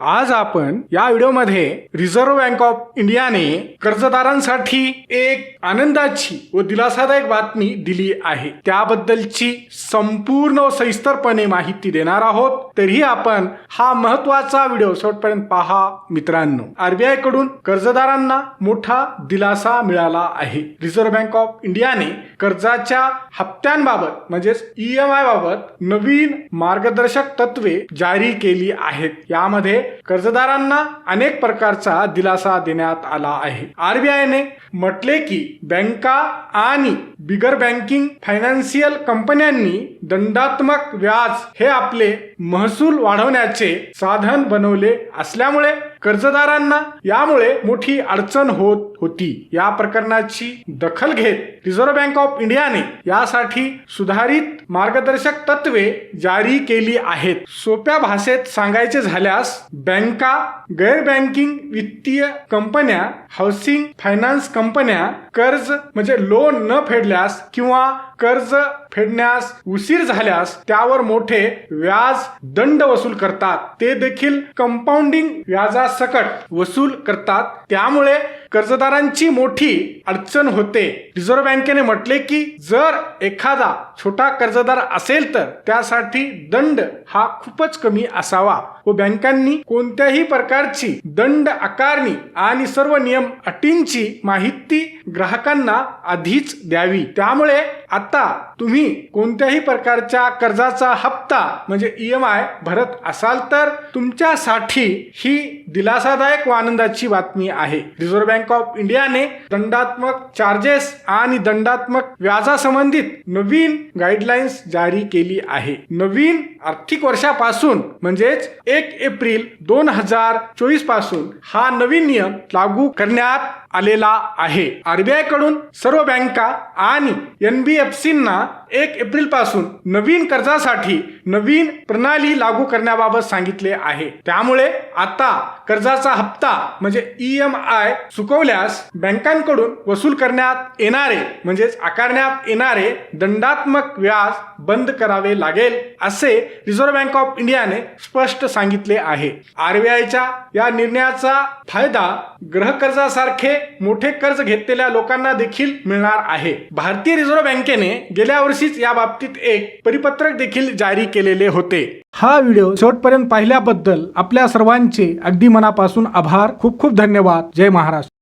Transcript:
आज आपण या व्हिडिओमध्ये रिझर्व्ह बँक ऑफ इंडियाने कर्जदारांसाठी एक आनंदाची व दिलासादायक बातमी दिली आहे. त्याबद्दलची संपूर्ण सविस्तरपणे माहिती देणार आहोत. तरीही आपण हा महत्त्वाचा व्हिडिओ शेवटपर्यंत पहा मित्रांनो. आरबीआयकडून कर्जदारांना मोठा दिलासा मिळाला आहे. रिझर्व्ह बँक ऑफ इंडियाने कर्जाच्या हप्त्यांबाबत म्हणजेच ईएमआय बाबत नवीन मार्गदर्शक तत्वे जारी केली आहेत. यामध्ये कर्जदारांना अनेक प्रकारचा दिलासा देण्यात आला आहे. आरबीआयने म्हटले की बँका आणि बिगर बँकिंग फायनान्शियल कंपन्यांनी दंडात्मक व्याज हे आपले महसूल वाढवण्याचे साधन बनवले असल्यामुळे कर्जदारांना यामुळे मोठी अडचण होत होती. या प्रकरणाची दखल घेत रिझर्व्ह बँक ऑफ इंडियाने यासाठी सुधारित मार्गदर्शक तत्वे जारी केली आहेत. सोप्या भाषेत सांगायचे झाल्यास बँका गैर बँकिंग वित्तीय कंपन्या हाऊसिंग फायनान्स कंपन्या कर्ज म्हणजे लोन न फेडल्यास किंवा कर्ज फेडण्यास उशीर झाल्यास त्यावर मोठे व्याज दंड वसूल करतात. ते देखील कंपाऊंडिंग व्याजासकट वसूल करतात. त्यामुळे कर्जदारांची मोठी अडचण होते. रिझर्व्ह बँकेने म्हटले की जर एखादा छोटा कर्जदार असेल तर त्यासाठी दंड हा खूपच कमी असावा व बँकांनी कोणत्याही प्रकारची दंड आकारणी आणि सर्व नियम अटींची माहिती ग्राहकांना आधीच द्यावी. त्यामुळे आता तुम्ही कोणत्याही प्रकारच्या कर्जाचा हप्ता म्हणजे ईएमआय भरत असाल तर तुमच्यासाठी ही दिलासादायक व आनंदाची बातमी आहे. रिझर्व्ह बँक ऑफ इंडियाने दंडात्मक चार्जेस आणि दंडात्मक व्याजासंबंधित नवीन गाईडलाईन्स जारी केली आहे. नवीन आर्थिक वर्षापासून म्हणजेच एक एप्रिल दोन हजार चोवीसपासून हा नवीन नियम लागू करण्यात आलेला आहे. आरबीआयकडून सर्व बँका आणि एनबीएफसींना एक एप्रिलपासून नवीन कर्जासाठी नवीन प्रणाली लागू करण्याबाबत सांगितले आहे. त्यामुळे आता कर्जाचा हप्ता म्हणजे ईएमआय चुकवल्यास बँकांकडून वसूल करण्यात येणारे म्हणजेच आकारण्यात येणारे दंडात्मक व्याज बंद करावे लागेल असे रिझर्व्ह बँक ऑफ इंडियाने स्पष्ट सांगितले आहे. आरबीआयच्या या निर्णयाचा फायदा गृहकर्जासारखे मोठे कर्ज घेतलेल्या लोकांना देखील मिळणार आहे. भारतीय रिझर्व्ह बँकेने गेल्या वर्षी वर्षीच या बाबतीत एक परिपत्रक देखील जारी केलेले होते. हा व्हिडिओ शेवटपर्यंत पाहिल्याबद्दल आपल्या सर्वांचे अगदी मनापासून आभार. खूप खूप धन्यवाद. जय महाराष्ट्र.